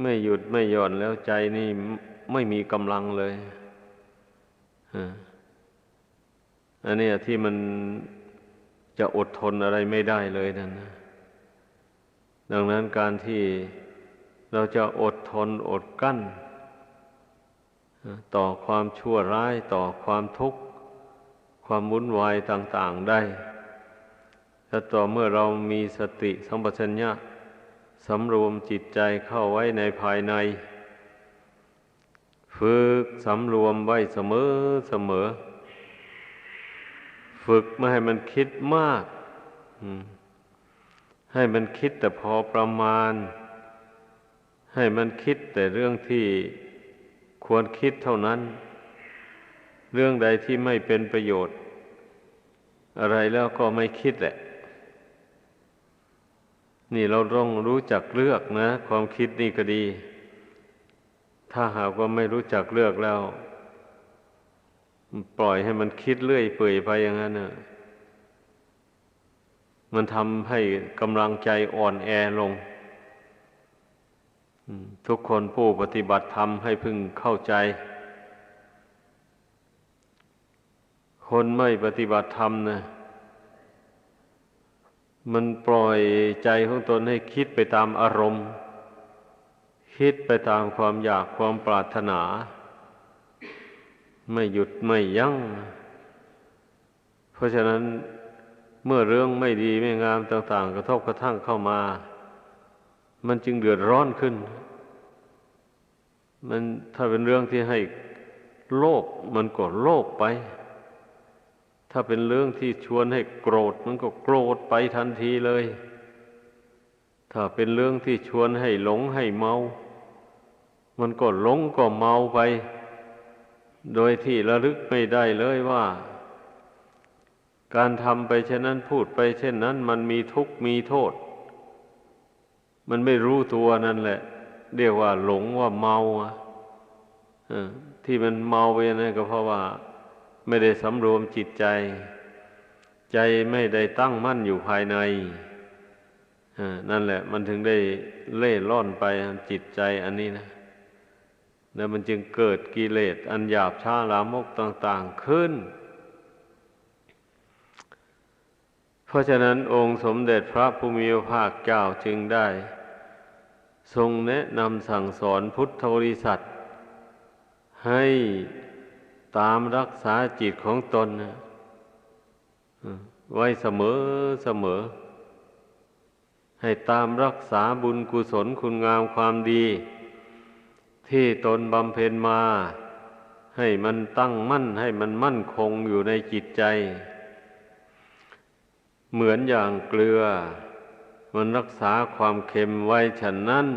ไม่หยุดไม่หย่อนแล้วใจนี่ไม่มีกำลังเลยอันนี้ที่มันจะอดทนอะไรไม่ได้เลยนั่นนะดังนั้นการที่เราจะอดทนอดกั้น ต่อความชั่วร้ายต่อความทุกข์ ความวุ่นวายต่าง ๆได้ถ้าต่อเมื่อเรามีสติสัมปชัญญะ สำรวมจิตใจเข้าไว้ในภายใน ฝึกสำรวมไว้เสมอเสมอ ฝึกไม่ให้มันคิดมาก ให้มันคิดแต่พอประมาณ ให้มันคิดแต่เรื่องที่ควรคิดเท่านั้น เรื่องใดที่ไม่เป็นประโยชน์ อะไรแล้วก็ไม่คิดแหละ นี่เราต้องรู้จักเลือกนะ ความคิดนี่ก็ดี ถ้าหากว่าไม่รู้จักเลือกแล้ว ปล่อยให้มันคิดเรื่อยเปื่อยไปอย่างนั้นนะมันทำให้กำลังใจอ่อนแอลง ทุกคนผู้ปฏิบัติธรรมให้พึงเข้าใจ คนไม่ปฏิบัติธรรมนะ มันปล่อยใจของตนให้คิดไปตามอารมณ์ คิดไปตามความอยากความปรารถนา ไม่หยุดไม่ยัง้ง เพราะฉะนั้นเมื่อเรื่องไม่ดีไม่งามต่าง ๆ กระทบกระทั่งเข้ามา มันจึงเดือดร้อนขึ้น มันถ้าเป็นเรื่องที่ให้โลภมันก็โลภไป ถ้าเป็นเรื่องที่ชวนให้โกรธมันก็โกรธไปทันทีเลย ถ้าเป็นเรื่องที่ชวนให้หลงให้เมา มันก็หลงก็เมาไป โดยที่ระลึกไม่ได้เลยว่า การทำไปเช่นนั้นพูดไปเช่นนั้น มันมีทุกข์มีโทษ มันไม่รู้ตัวนั่นแหละ เรียกว่าหลงว่าเมาที่มันเมาไปนั่นก็เพราะว่า ไม่ได้สำรวมจิตใจ ใจไม่ได้ตั้งมั่นอยู่ภายในนั่นแหละ มันถึงได้เล่ล่อนไปจิตใจอันนี้นะ แล้วมันจึงเกิดกิเลสอันหยาบช้าลามกต่าง ๆขึ้น เพราะฉะนั้นองค์สมเด็จพระภูมิภาคเจ้าจึงได้ ทรงแนะนำสั่งสอนพุทธบริษัท ให้ ตามรักษาจิตของตนไว้เสมอเสมอ ให้ตามรักษาบุญกุศลคุณงามความดี ที่ตนบำเพ็ญมา ให้มันตั้งมั่นให้มันมั่นคงอยู่ในจิตใจ เหมือนอย่างเกลือ มันรักษาความเค็มไว้ฉันนั้น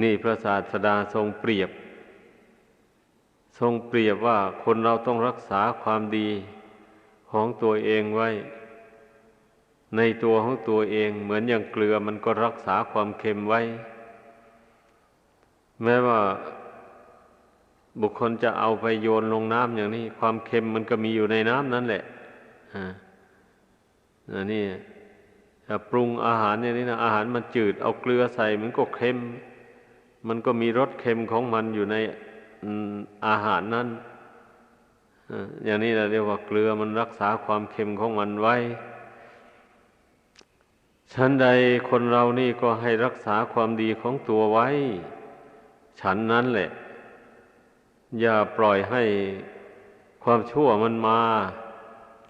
นี่พระศาสดาทรงเปรียบ ทรงเปรียบว่าคนเราต้องรักษาความดีของตัวเองไว้ ในตัวของตัวเองเหมือนอย่างเกลือมันก็รักษาความเค็มไว้ แม้ว่าบุคคลจะเอาไปโยนลงน้ำอย่างนี้ ความเค็มมันก็มีอยู่ในน้ำนั่นแหละอ่านี่ถ้าปรุงอาหารอย่างนี้นะอาหารมันจืดเอาเกลือใส่มันก็เค็ม มันก็มีรสเค็มของมันอยู่ใน อาหารนั้นอย่างนี้เราเรียกว่าเกลือมันรักษาความเค็มของมันไว้ฉันใดคนเรานี่ก็ให้รักษาความดีของตัวไว้ ฉันนั้นแหละ อย่าปล่อยให้ความชั่วมันมา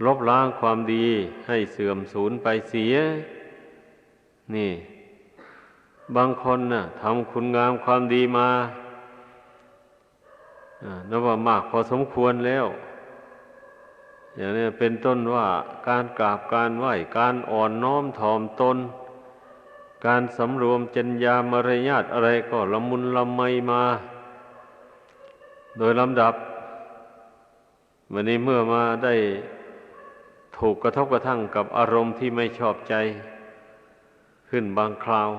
ลบล้างความดีให้เสื่อมสูญไปเสีย นี่ บางคนนะ่ะทำคุณงามความดีมา นับว่ามากพอสมควรแล้ว อย่างนี้เป็นต้นว่าการกราบการไหว้การอ่อนน้อมถ่อมตน การสำรวมจัญญามารยาทอะไรก็ละมุนละไมมา โดยลำดับวันนี้เมื่อมาได้ถูกกระทบกระทั่งกับอารมณ์ที่ไม่ชอบใจ ขึ้นบางคราว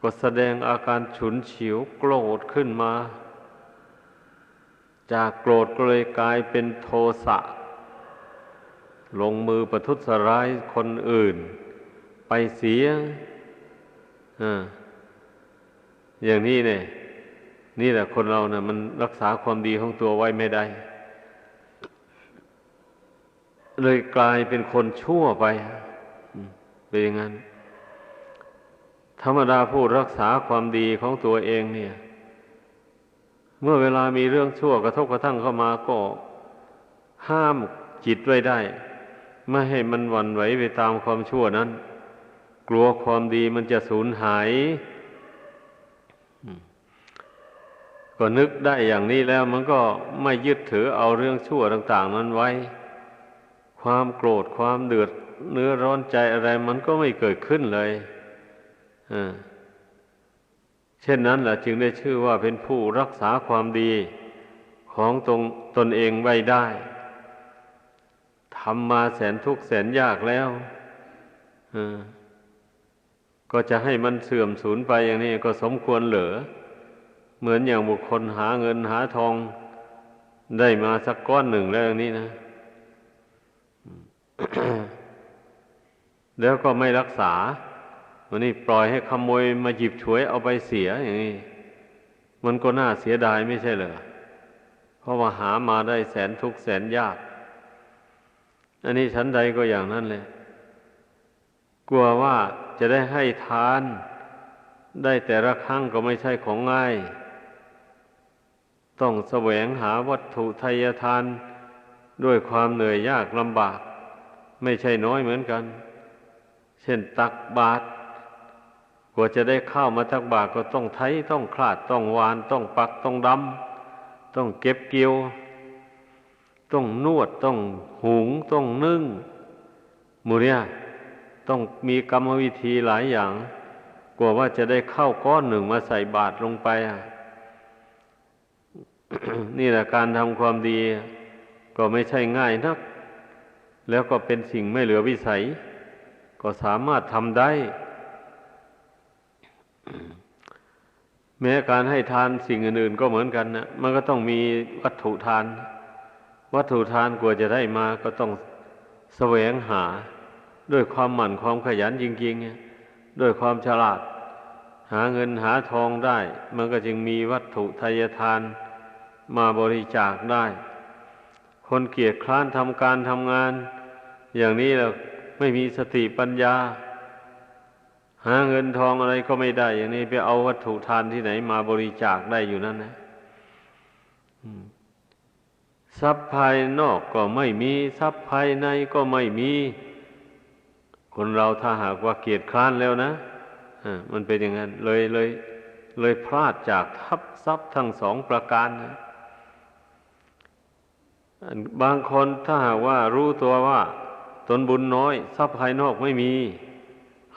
ก็แสดงอาการฉุนเฉียวโกรธขึ้นมา จากโกรธก็เลยกลายเป็นโทสะ ลงมือประทุษร้ายคนอื่น ไปเสียอย่างนี้เนี่ย นี่แหละคนเรานะ่ะ มันรักษาความดีของตัวไว้ไม่ได้ เลยกลายเป็นคนชั่วไปเป็นอย่างนั้น ธรรมดาผู้รักษาความดีของตัวเองเนี่ย เมื่อเวลามีเรื่องชั่วกระทบกระทั่งเข้ามาก็ห้ามจิตไว้ได้ ไม่ให้มันหวั่นไหวไปตามความชั่วนั้น กลัวความดีมันจะสูญหาย ก็นึกได้อย่างนี้แล้วมันก็ไม่ยึดถือเอาเรื่องชั่วต่าง ๆ นั้นไว้ ความโกรธความเดือดเนื้อร้อนใจอะไรมันก็ไม่เกิดขึ้นเลยอ่า เช่นนั้นแหละจึงได้ชื่อว่าเป็นผู้รักษาความดีของตรงตนเองไว้ได้ทำมาแสนทุกข์แสนยากแล้วก็จะให้มันเสื่อมสูญไปอย่างนี้ก็สมควรเหลือ เหมือนอย่างบุคคลหาเงินหาทองได้มาสักก้อนหนึ่งแล้วอย่างนี้นะ แล้วก็ไม่รักษา วันนี้ปล่อยให้ขโมยมาหยิบฉวยเอาไปเสียอย่างนี้มันก็น่าเสียดายไม่ใช่เหรอเพราะว่าหามาได้แสนทุกแสนยาก อันนี้ชั้นใดก็อย่างนั้นเลย กลัวว่าจะได้ให้ทาน ได้แต่ละครั้งก็ไม่ใช่ของง่าย ต้องแสวงหาวัตถุทายทาน ด้วยความเหนื่อยยากลำบาก ไม่ใช่น้อยเหมือนกัน เช่นตักบาตร กว่าจะได้ข้าวมาทักบาทก็ต้องไถต้องคลาดต้องวาน ต้องปักต้องดำต้องเก็บเกี่ยว ต้องนวดต้องหุง ต้องนึ่งมูเรียต้องมีกรรมวิธีหลายอย่าง กว่าว่าจะได้เข้าก้อนหนึ่งมาใส่บาตรลงไปอะนี่แหละการทำความดี ก็ไม่ใช่ง่ายนัก แล้วก็เป็นสิ่งไม่เหลือวิสัย ก็สามารถทำได้ แม้การให้ทานสิ่งอื่นๆก็เหมือนกันนะมันก็ต้องมีวัตถุทาน วัตถุทานกว่าจะได้มาก็ต้องแสวงหา ด้วยความหมั่นความขยันจริงๆด้วยความฉลาด หาเงินหาทองได้ มันก็จึงมีวัตถุทายทานมาบริจาคได้ คนเกียจคร้านทำการทำงาน อย่างนี้เราไม่มีสติปัญญา หาเงินทองอะไรก็ไม่ได้ อย่างนี้ไปเอาวัตถุทานที่ไหนมาบริจาคได้อยู่นั่นนะทรัพย์ภายนอกก็ไม่มีทรัพย์ภายในก็ไม่มี คนเราถ้าหากว่าเกียรติคร้านแล้วนะะมันเป็นอย่างนั้นเลยเลย เลยพลาดจากทัพทรัพย์ทั้งสองประการนะบางคนถ้าหากว่ารู้ตัวว่า ตนบุญน้อย ทรัพย์ภายนอกไม่มี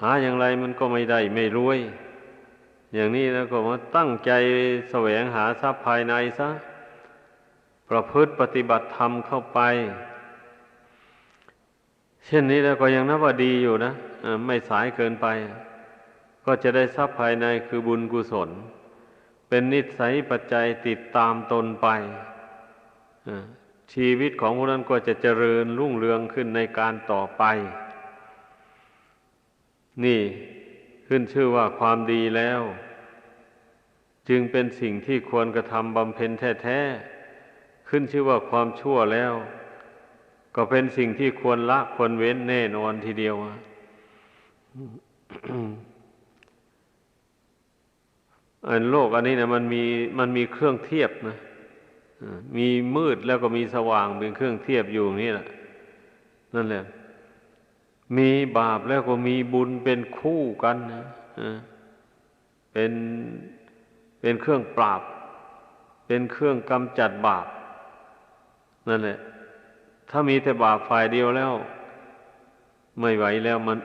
หาอย่างไรมันก็ไม่ได้ไม่รวย อย่างนี้แล้วก็มาตั้งใจแสวงหาทรัพย์ภายในซะ ประพฤติปฏิบัติธรรมเข้าไป เช่นนี้แล้วก็ยังนับว่าดีอยู่นะไม่สายเกินไป ก็จะได้ทรัพย์ภายในคือบุญกุศล เป็นนิสัยปัจจัยติดตามตนไปชีวิตของผู้นั้นก็จะเจริญรุ่งเรืองขึ้นในการต่อไป นี่ขึ้นชื่อว่าความดีแล้ว จึงเป็นสิ่งที่ควรกระทำบำเพ็ญแท้ๆขึ้นชื่อว่าความชั่วแล้ว ก็เป็นสิ่งที่ควรละควรเว้นแน่นอนทีเดียวอันโลกอันนี้นะมันมีมันมีเครื่องเทียบนะมีมืดแล้วก็มีสว่างเป็นเครื่องเทียบอยู่นี่แหละนั่นแหละ มีบาปแล้วก็มีบุญเป็นคู่กันนะเป็นเป็นเครื่องปราบ เป็นเครื่องกำจัดบาปนั่นแหละ ถ้ามีแต่บาปฝ่ายเดียวแล้ว ไม่ไหวแล้วมัน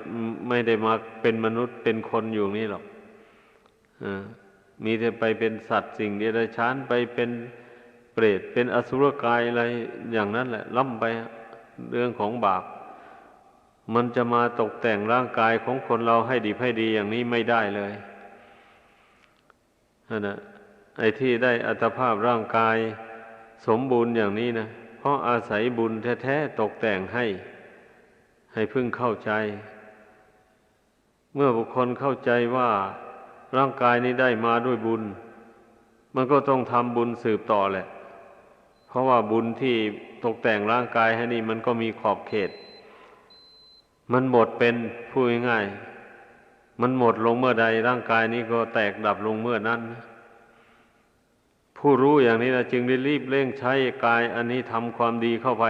ไม่ได้มาเป็นมนุษย์เป็นคนอยู่นี่หรอกอมีแต่ไปเป็นสัตว์สิ่งเดรัจฉานไปเป็นเปรตเป็นอสุรกายอะไรอย่างนั้นแหละล่ำไปเรื่องของบาป มันจะมาตกแต่งร่างกายของคนเราให้ดีให้ดีอย่างนี้ไม่ได้เลยน่ะไอ้ที่ได้อัตภาพร่างกายสมบูรณ์อย่างนี้นะเพราะอาศัยบุญแท้ๆตกแต่งให้ ให้พึ่งเข้าใจ เมื่อบุคคลเข้าใจว่าร่างกายนี้ได้มาด้วยบุญ มันก็ต้องทำบุญสืบต่อแหละ เพราะว่าบุญที่ตกแต่งร่างกายให้นี่มันก็มีขอบเขต มันหมดเป็นพูดง่ายๆมันหมดลงเมื่อใดร่างกายนี้ก็แตกดับลงเมื่อนั้น ผู้รู้อย่างนี้นะจึงได้รีบเร่งใช้กาย อันนี้ทำความดีเข้าไป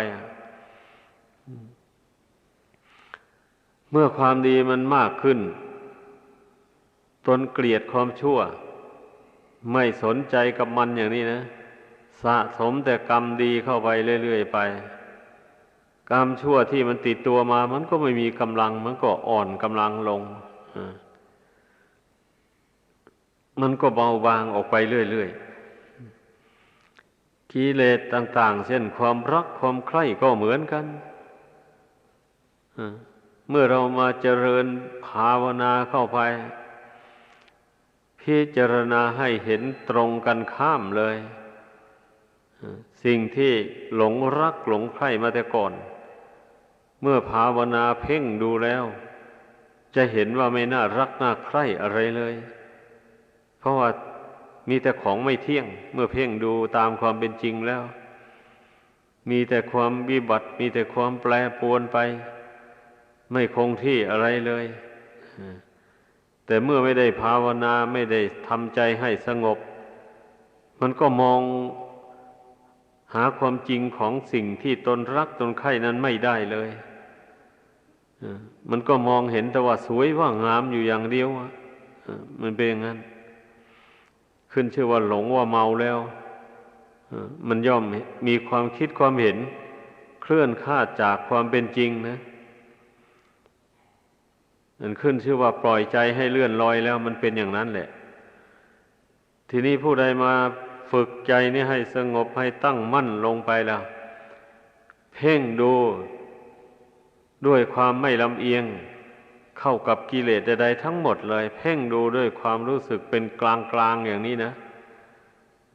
เมื่อความดีมันมากขึ้น ตนเกลียดความชั่ว ไม่สนใจกับมันอย่างนี้นะ สะสมแต่กรรมดีเข้าไปเรื่อยๆไป กรรมชั่วที่มันติดตัวมา มันก็ไม่มีกำลัง มันก็อ่อนกำลังลงมันก็เบาบางออกไปเรื่อยๆกิเลสต่าง ๆ เช่นความรักความใคร่ก็เหมือนกันเมื่อเรามาเจริญภาวนาเข้าไป พิจารณาให้เห็นตรงกันข้ามเลย สิ่งที่หลงรักหลงใคร่มาแต่ก่อน เมื่อภาวนาเพ่งดูแล้ว จะเห็นว่าไม่น่ารักน่าใคร่อะไรเลย เพราะว่ามีแต่ของไม่เที่ยง เมื่อเพ่งดูตามความเป็นจริงแล้ว มีแต่ความวิบัติ มีแต่ความแปรปวนไป ไม่คงที่อะไรเลย แต่เมื่อไม่ได้ภาวนาไม่ได้ทำใจให้สงบ มันก็มองหาความจริงของสิ่งที่ตนรักตนใคร่นั้นไม่ได้เลย มันก็มองเห็นแต่ว่าสวยว่างามอยู่อย่างเดียวมันเป็นอย่างนั้น ขึ้นชื่อว่าหลงว่าเมาแล้วมันย่อมมีความคิดความเห็น เคลื่อนคาจากความเป็นจริงนะมันขึ้นชื่อว่าปล่อยใจให้เลื่อนลอยแล้ว มันเป็นอย่างนั้นแหละ ทีนี้ผู้ใดมาฝึกใจนี่ให้สงบให้ตั้งมั่นลงไปแล้ว เพ่งดู ด้วยความไม่ลำเอียง เข้ากับกิเลสใดๆทั้งหมดเลย เพ่งดูด้วยความรู้สึกเป็นกลางๆอย่างนี้นะ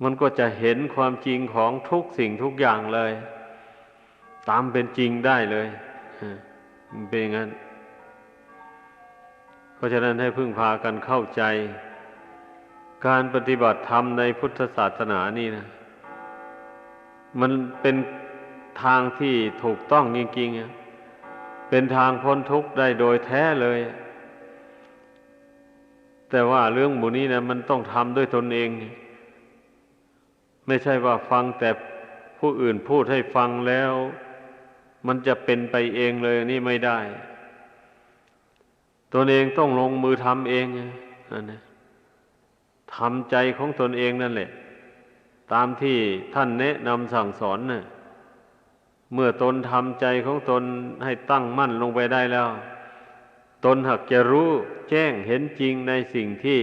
มันก็จะเห็นความจริงของทุกสิ่งทุกอย่างเลย ตามเป็นจริงได้เลยเป็นอย่างนั้น เพราะฉะนั้นให้พึ่งพากันเข้าใจ การปฏิบัติธรรมในพุทธศาสนานี่นะ มันเป็นทางที่ถูกต้องจริงๆ เป็นทางพ้นทุกข์ได้โดยแท้เลย แต่ว่าเรื่องบุนี้นะมันต้องทำด้วยตนเอง ไม่ใช่ว่าฟังแต่ผู้อื่นพูดให้ฟังแล้ว มันจะเป็นไปเองเลยนี่ไม่ได้ ตนเองต้องลงมือทำเองนั่นนะทำใจของตนเองนั่นแหละ ตามที่ท่านแนะนำสั่งสอนนะ่ะ เมื่อตนทำใจของตนให้ตั้งมั่นลงไปได้แล้ว ตนหักจะรู้แจ้งเห็นจริงในสิ่งที่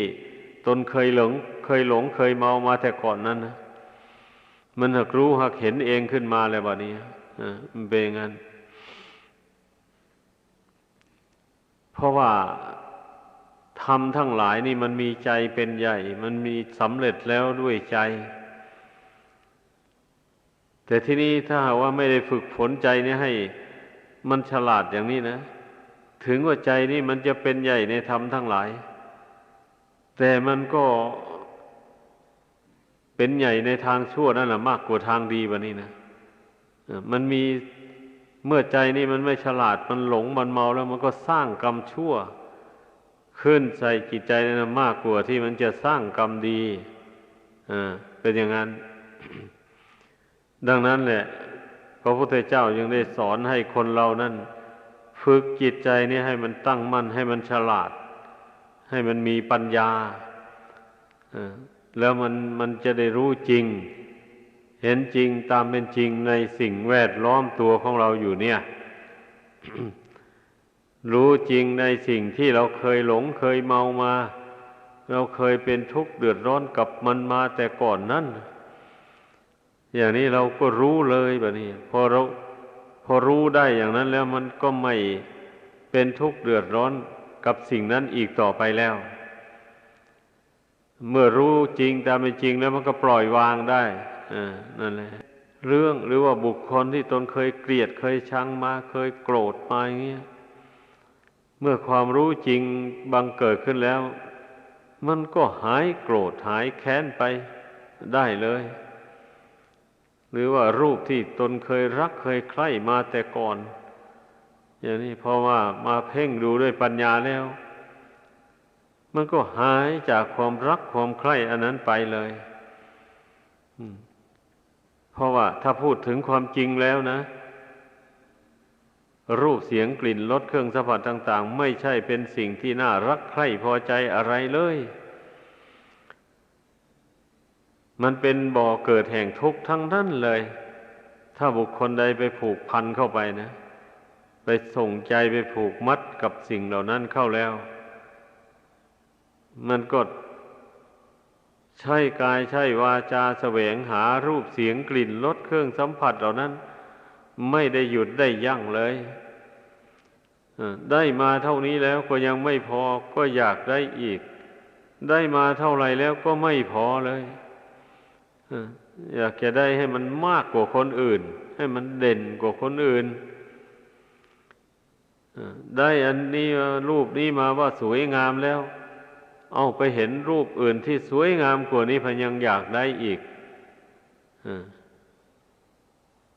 ตนเคยหลง เคยหลงเคยเมามาแต่ก่อนนั้นนะมันหักรู้หักเห็นเองขึ้นมาแล้วบัดนี้มันเป็นงั้น เพราะว่าทำทั้งหลายนี่มันมีใจเป็นใหญ่ มันมีสำเร็จแล้วด้วยใจ แต่ที่นี้ถ้าหากว่าไม่ได้ฝึกฝนใจนี่ให้ มันฉลาดอย่างนี้นะ ถึงว่าใจนี่มันจะเป็นใหญ่ในธรรมทั้งหลาย แต่มันก็เป็นใหญ่ในทางชั่วนั่นแหละมากกว่าทางดีวะนี่นะมันมีเมื่อใจนี่มันไม่ฉลาดมันหลงมันเมาแล้วมันก็สร้างกรรมชั่ว ขึ้นใส่จิตใจนั่นมากกว่าที่มันจะสร้างกรรมดีอ่าเป็นอย่างนั้น ดังนั้นแหละพระพุทธเจ้ายังได้สอนให้คนเรานั้นฝึกจิตใจนี่ให้มันตั้งมั่น ให้มันฉลาด ให้มันมีปัญญาแล้วมันมันจะได้รู้จริง เห็นจริงตามเป็นจริงในสิ่งแวดล้อมตัวของเราอยู่เนี่ย รู้จริงในสิ่งที่เราเคยหลงเคยเมามา เราเคยเป็นทุกข์เดือดร้อนกับมันมาแต่ก่อนนั้น อย่างนี้เราก็รู้เลยแบบนี้ พอเราพอรู้ได้อย่างนั้นแล้วมันก็ไม่เป็นทุกข์เดือดร้อนกับสิ่งนั้นอีกต่อไปแล้ว เมื่อรู้จริงตามเป็นจริงแล้วมันก็ปล่อยวางได้นั่นแหละเรื่องหรือว่าบุคคลที่ตนเคยเกลียดเคยชังมาเคยโกรธมาอย่างเงี้ยเมื่อความรู้จริงบังเกิดขึ้นแล้ว มันก็หายโกรธหายแค้นไปได้เลย หรือว่ารูปที่ตนเคยรักเคยใคร่มาแต่ก่อน อย่างนี้เพราะว่ามาเพ่งดูด้วยปัญญาแล้ว มันก็หายจากความรักความใคร่อันนั้นไปเลยเพราะว่าถ้าพูดถึงความจริงแล้วนะ รูปเสียงกลิ่นรสเครื่องสัมผัสต่าง ๆ ไม่ใช่เป็นสิ่งที่น่ารักใคร่พอใจอะไรเลย มันเป็นบ่อเกิดแห่งทุกข์ทั้งนั้นเลย ถ้าบุคคลใดไปผูกพันเข้าไปนะ ไปส่งใจไปผูกมัดกับสิ่งเหล่านั้นเข้าแล้ว มันก็ใช่กายใช่วาจาแสวงหารูปเสียงกลิ่นรสเครื่องสัมผัสเหล่านั้น ไม่ได้หยุดได้ยั้งเลยได้มาเท่านี้แล้วก็ยังไม่พอก็อยากได้อีก ได้มาเท่าไหร่แล้วก็ไม่พอเลย อยากจะได้ให้มันมากกว่าคนอื่น ให้มันเด่นกว่าคนอื่นได้อันนี้รูปนี้มาว่าสวยงามแล้ว เอาไปเห็นรูปอื่นที่สวยงามกว่านี้พยังอยากได้อีกอ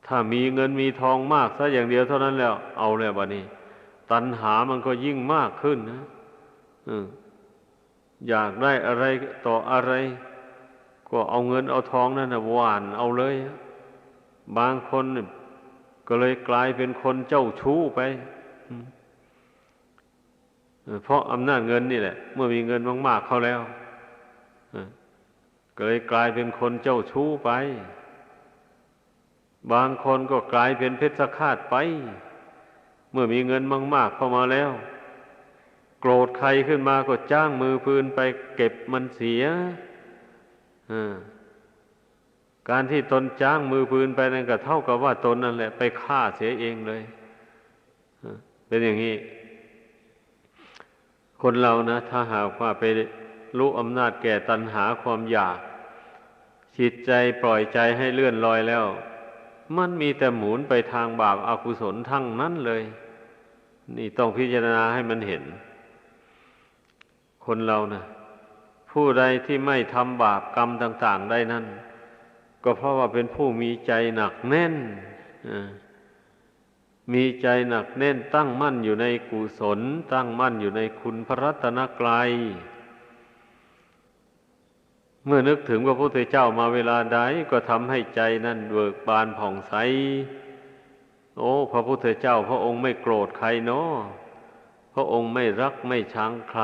ถ้ามีเงินมีทองมากซะอย่างเดียวเท่านั้นแล้ว เอาแล้วบัดนี้ ตัณหามันก็ยิ่งมากขึ้นนะออยากได้อะไรต่ออะไร ก็เอาเงินเอาทองนั่นนะหวานเอาเลย บางคนก็เลยกลายเป็นคนเจ้าชู้ไป เพราะอำนาจเงินนี่แหละ เมื่อมีเงินมากๆเข้าแล้วเก็เลยกลายเป็นคนเจ้าชู้ไป บางคนก็กลายเป็นเพชฌฆาตไป เมื่อมีเงินมาก ๆ เข้ามาแล้ว โกรธใครขึ้นมาก็จ้างมือปืนไปเก็บมันเสีย การที่ตนจ้างมือปืนไปนั่นก็เท่ากับว่าตนนั่นแหละ ไปฆ่าเสียเองเลยเป็นอย่างนี้ คนเรานะ ถ้าหากว่าไปรู้อำนาจแก่ตัณหาความอยาก จิตใจปล่อยใจให้เลื่อนลอยแล้ว มันมีแต่หมุนไปทางบาปอากุศลทั้งนั้นเลย นี่ต้องพิจารณาให้มันเห็น คนเรานะ ผู้ใดที่ไม่ทำบาปกรรมต่าง ๆ ได้นั่น ก็เพราะว่าเป็นผู้มีใจหนักแน่นมีใจหนักแน่นตั้งมั่นอยู่ในกุศล ตั้งมั่นอยู่ในคุณพระรัตนกรัยเมื่อนึกถึงพระพุทธเจ้ามาเวลาใดก็ทำให้ใจนั่นเบิกบานผ่องใส โอ้ พระพุทธเจ้า พระองค์ไม่โกรธใครเนาะพระองค์ไม่รักไม่ชังใคร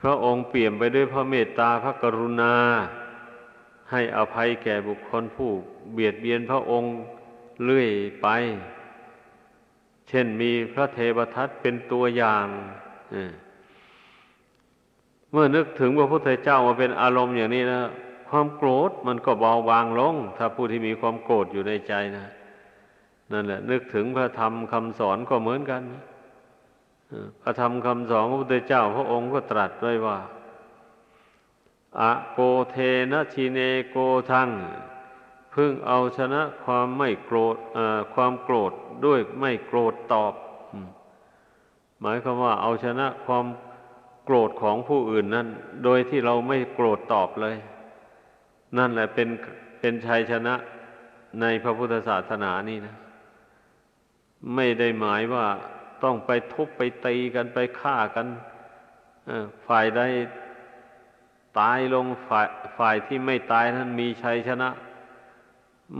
พระองค์เปี่ยมไปด้วยพระเมตตาพระกรุณา ให้อภัยแก่บุคคลผู้เบียดเบียนพระองค์เรื่อยไป เช่นมีพระเทวทัตเป็นตัวอย่างเมื่อนึกถึงพระพุทธเจ้ามาเป็นอารมณ์อย่างนี้นะความโกรธมันก็เบาบางลง ถ้าผู้ที่มีความโกรธอยู่ในใจนะนั่นแหละ นึกถึงพระธรรมคำสอนก็เหมือนกัน พระธรรมคำสอนพระพุทธเจ้าพระองค์ก็ตรัสไว้ว่า อะโกเทนะชีเนโกทังพึ่งเอาชนะความไม่โกรธความโกรธด้วยไม่โกรธตอบ หมายความว่าเอาชนะความโกรธของผู้อื่นนั้น โดยที่เราไม่โกรธตอบเลย นั่นแหละเป็นเป็นชัยชนะในพระพุทธศาสนานี่นะ ไม่ได้หมายว่า ต้องไปทุบไปตีกันไปฆ่ากันฝ่ายใดตายลงฝ่ายฝ่ายที่ไม่ตายนั้นมีชัยชนะ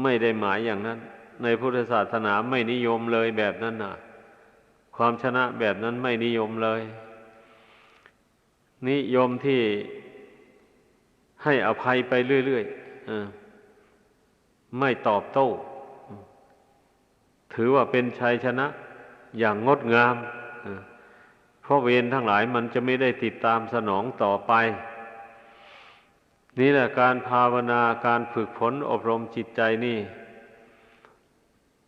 ไม่ได้หมายอย่างนั้น ในพุทธศาสนาไม่นิยมเลยแบบนั้นนะความชนะแบบนั้นไม่นิยมเลย นิยมที่ให้อภัยไปเรื่อยๆไม่ตอบโต้ ถือว่าเป็นชัยชนะ อย่างงดงาม เพราะเวรทั้งหลายมันจะไม่ได้ติดตามสนองต่อไป นี่แหละการภาวนาการฝึกฝนอบรมจิตใจนี่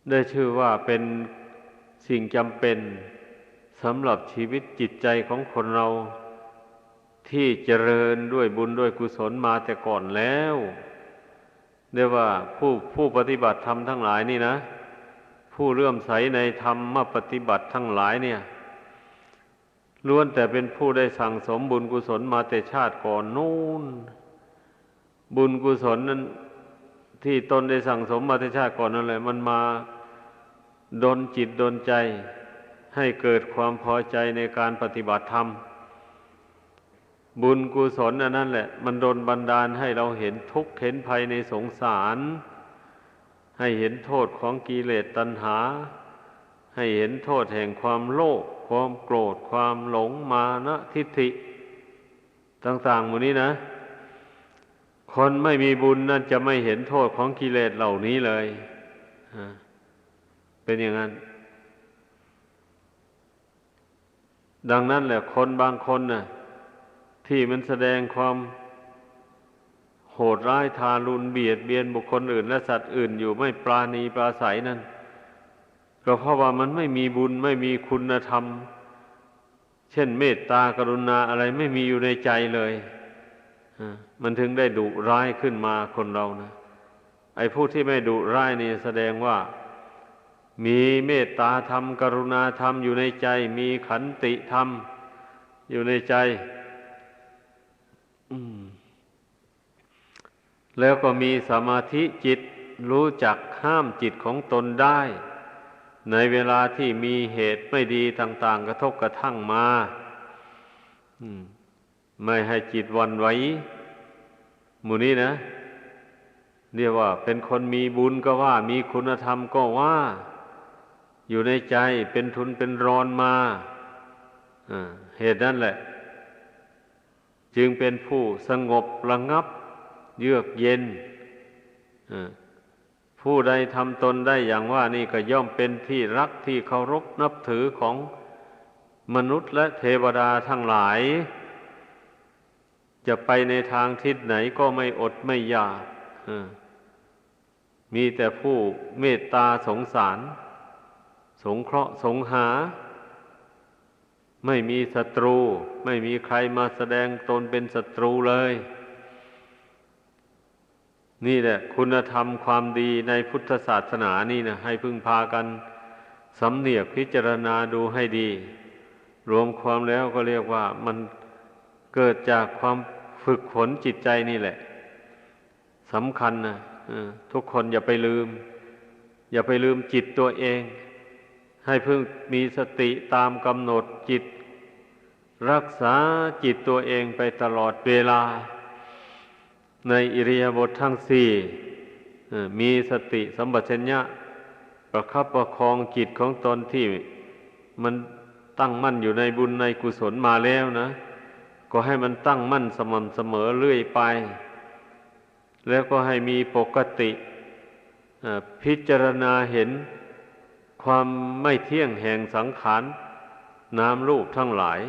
ได้ชื่อว่าเป็นสิ่งจำเป็นสำหรับชีวิตจิตใจของคนเราที่เจริญด้วยบุญด้วยกุศลมาแต่ก่อนแล้วเรียกว่าผู้ผู้ปฏิบัติธรรมทั้งหลายนี่นะ ผู้เลื่อมใสในธรรมมาปฏิบัติทั้งหลายเนี่ยล้วนแต่เป็นผู้ได้สั่งสมบุญกุศลมาแต่ชาติก่อนนู่น บุญกุศลนั้น ที่ตนได้สั่งสมมาแต่ชาติก่อนนั่นแหละ มันมาดนจิตดนใจ ให้เกิดความพอใจในการปฏิบัติธรรม บุญกุศลอันนั้นแหละ มันดนบันดาลให้เราเห็นทุกข์เห็นภัยในสงสาร ให้เห็นโทษของกิเลสตัณหา ให้เห็นโทษแห่งความโลภความโกรธความหลงมานะทิฏฐิ ต่างๆหมดนี้นะ คนไม่มีบุญนั่นจะไม่เห็นโทษของกิเลสเหล่านี้เลยเป็นอย่างนั้น ดังนั้นแหละคนบางคนน่ะที่มันแสดงความ โหดร้ายทารุณเบียดเบียนบุคคลอื่น และสัตว์อื่นอยู่ไม่ปราณีปราศัยนั่นก็เพราะว่ามันไม่มีบุญไม่มีคุณธรรม เช่นเมตตากรุณาอะไรไม่มีอยู่ในใจเลยมันถึงได้ดุร้ายขึ้นมาคนเรานะไอ้ผู้ที่ไม่ดุร้ายนี่แสดงว่า มีเมตตาธรรม กรุณาธรรมอยู่ในใจ มีขันติธรรมอยู่ในใจ อืม แล้วก็มีสมาธิจิตรู้จักห้ามจิตของตนได้ ในเวลาที่มีเหตุไม่ดีต่างๆ กระทบกระทั่งมาไม่ให้จิตวันไหวหมู่นี้นะ เรียกว่า เป็นคนมีบุญก็ว่า มีคุณธรรมก็ว่า อยู่ในใจเป็นทุนเป็นรอนมาเหตุนั้นแหละ จึงเป็นผู้สงบระงับ เยือกเย็นผู้ใดทำตนได้อย่างว่านี่ก็ย่อมเป็นที่รักที่เคารพนับถือของมนุษย์และเทวดาทั้งหลาย จะไปในทางทิศไหนก็ไม่อดไม่ยากมีแต่ผู้เมตตาสงสาร สงเคราะห์สงหา ไม่มีศัตรู ไม่มีใครมาแสดงตนเป็นศัตรูเลย นี่แหละคุณธรรมความดีในพุทธศาสนานี่นะให้พึ่งพากันสำเนียกพิจารณาดูให้ดี รวมความแล้วก็เรียกว่ามันเกิดจากความฝึกฝนจิตใจนี่แหละสำคัญนะทุกคนอย่าไปลืม อย่าไปลืมจิตตัวเอง ให้เพิ่งมีสติตามกำหนดจิต รักษาจิตตัวเองไปตลอดเวลา ในอิริยาบถททั้งสี่มีสติสัมปชัญญะประคับประคองจิตของตนที่มันตั้งมั่นอยู่ในบุญในกุศลมาแล้วนะ ก็ให้มันตั้งมั่นสม่ำเสมอเรื่อยไป แล้วก็ให้มีปกติพิจารณาเห็นความไม่เที่ยงแห่งสังขารนามรูปทั้งหลาย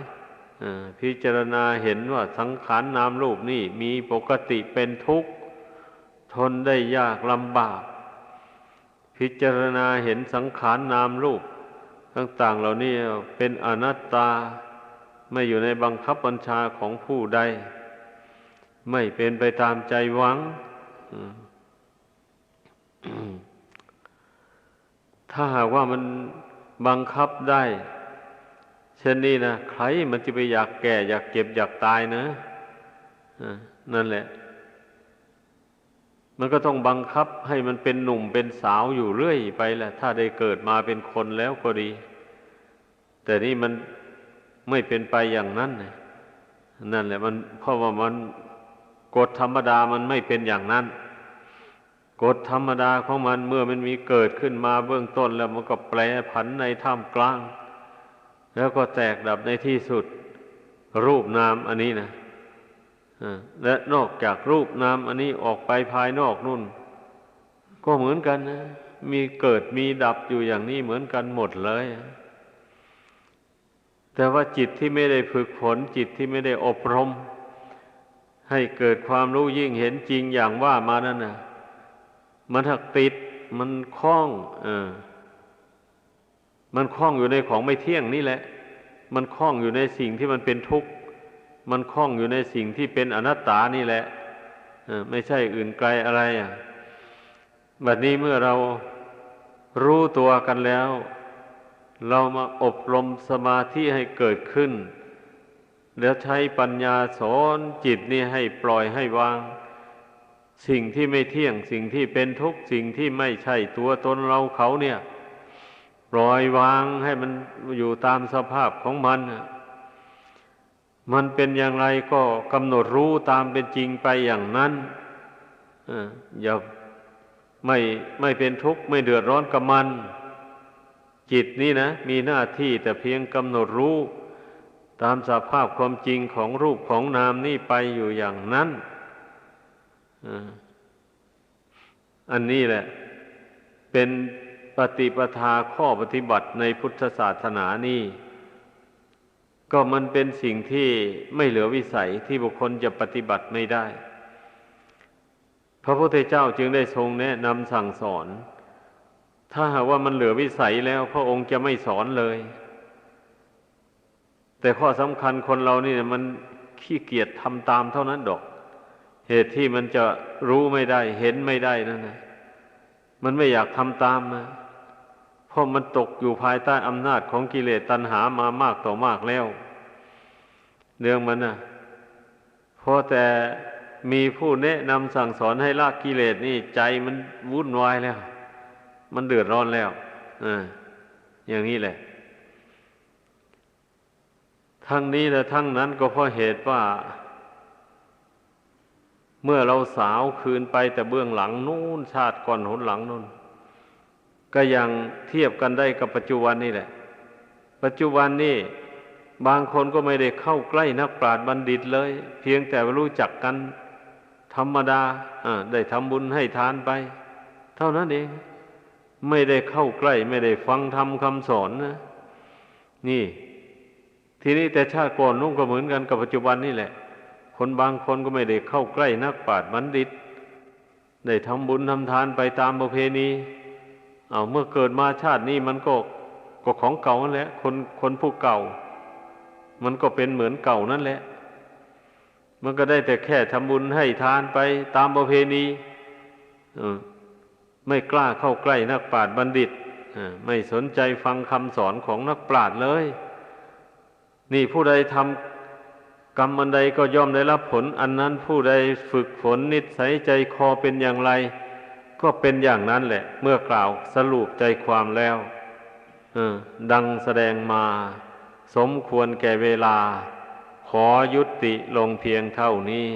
พิจารณาเห็นว่าสังขารนามรูปนี่มีปกติเป็นทุกข์ ทนได้ยากลำบาก พิจารณาเห็นสังขารนามรูป ต่างๆเหล่านี้เป็นอนัตตาไม่อยู่ในบังคับบัญชาของผู้ใด ไม่เป็นไปตามใจหวัง ถ้าหากว่ามันบังคับได้ เช่นนี้นะใครมันจะไปอยากแก่ อยากเก็บอยากตายนะนั่นแหละ มันก็ต้องบังคับให้มันเป็นหนุ่มเป็นสาวอยู่เรื่อยไปแหละ ถ้าได้เกิดมาเป็นคนแล้วก็ดี แต่นี่มันไม่เป็นไปอย่างนั้นนั่นแหละ มันเพราะว่ามันกฎธรรมดามันไม่เป็นอย่างนั้นกฎธรรมดาของมันเมื่อมันมีเกิดขึ้นมาเบื้องต้นแล้วมันก็แปรผันในท่ามกลาง แล้วก็แตกดับในที่สุดรูปนามอันนี้นะและนอกจากรูปนามอันนี้ออกไปภายนอกนู่น ก็เหมือนกันนะ มีเกิดมีดับอยู่อย่างนี้เหมือนกันหมดเลย แต่ว่าจิตที่ไม่ได้ฝึกฝนจิตที่ไม่ได้อบรม ให้เกิดความรู้ยิ่งเห็นจริงอย่างว่ามานั่นนะมันถักติดมันคล้อง เออ มันคล้องอยู่ในของไม่เที่ยงนี่แหละ มันคล้องอยู่ในสิ่งที่มันเป็นทุกข์ มันคล้องอยู่ในสิ่งที่เป็นอนัตตานี่แหละไม่ใช่อื่นไกลอะไรอะแบบนี้เมื่อเรารู้ตัวกันแล้ว เรามาอบรมสมาธิให้เกิดขึ้น แล้วใช้ปัญญาสอนจิตนี่ให้ปล่อยให้วาง สิ่งที่ไม่เที่ยงสิ่งที่เป็นทุกข์ สิ่งที่ไม่ใช่ตัวตนเราเขาเนี่ย ปล่อยวางให้มันอยู่ตามสภาพของมันมันเป็นอย่างไรก็กำหนดรู้ตามเป็นจริงไปอย่างนั้นอย่าไม่ไม่เป็นทุกข์ไม่เดือดร้อนกับมัน จิตนี่นะ มีหน้าที่แต่เพียงกำหนดรู้ตามสภาพความจริงของรูปของนามนี่ไปอยู่อย่างนั้นอันนี้แหละ เป็น ปฏิปทาข้อปฏิบัติในพุทธศาสนานี่ ก็มันเป็นสิ่งที่ไม่เหลือวิสัยที่บุคคลจะปฏิบัติไม่ได้ พระพุทธเจ้าจึงได้ทรงแนะนำสั่งสอน ถ้าหากว่ามันเหลือวิสัยแล้วพระองค์จะไม่สอนเลย แต่ข้อสำคัญคนเรานี่มันขี้เกียจทำตามเท่านั้นดอก เหตุที่มันจะรู้ไม่ได้ เห็นไม่ได้นั่นนะมันไม่อยากทำตามนะ ราะมันตกอยู่ภายใต้อำนาจของกิเลสตัณหามามากต่อมากแล้ว เรื่องมันนะเพราะแต่มีผู้แนะนำสั่งสอนให้ละกิเลสนี่ใจมันวุ่นวายแล้ว มันเดือดร้อนแล้วออย่างนี้แหละ ทั้งนี้และทั้งนั้นก็เพราะเหตุว่า เมื่อเราสาวคืนไปแต่เบื้องหลังนู้นชาติก่อนหนหลังนู้น ก็ยังเทียบกันได้กับปัจจุบันนี่แหละ ปัจจุบันนี่บางคนก็ไม่ได้เข้าใกล้นักปราชญ์บัณฑิตเลย เพียงแต่รู้จักกันธรรมดาได้ทำบุญให้ทานไป เท่านั้นเอง ไม่ได้เข้าใกล้ ไม่ได้ฟังธรรมคำสอนนะ นี่ ทีนี้แต่ชาติก่อนนุ่งก็เหมือนกันกับปัจจุบันนี่แหละ คนบางคนก็ไม่ได้เข้าใกล้นักปราชญ์บัณฑิต ได้ทำบุญทำทานไปตามประเพณี เอาเมื่อเกิดมาชาตินี้มันก็ก็ของเก่านั่นแหละ คนคนผู้เก่า มันก็เป็นเหมือนเก่านั่นแหละ มันก็ได้แต่แค่ทำบุญให้ทานไปตามประเพณีไม่กล้าเข้าใกล้นักปราชญ์บัณฑิตไม่สนใจฟังคำสอนของนักปราชญ์เลย นี่ผู้ใดทำกรรมอันใดก็ย่อมได้รับผล อันนั้นผู้ใดฝึกฝนนิสัยใจคอเป็นอย่างไร ก็เป็นอย่างนั้นแหละ เมื่อกล่าวสรุปใจความแล้วดังแสดงมา สมควรแก่เวลา ขอยุติลงเพียงเท่านี้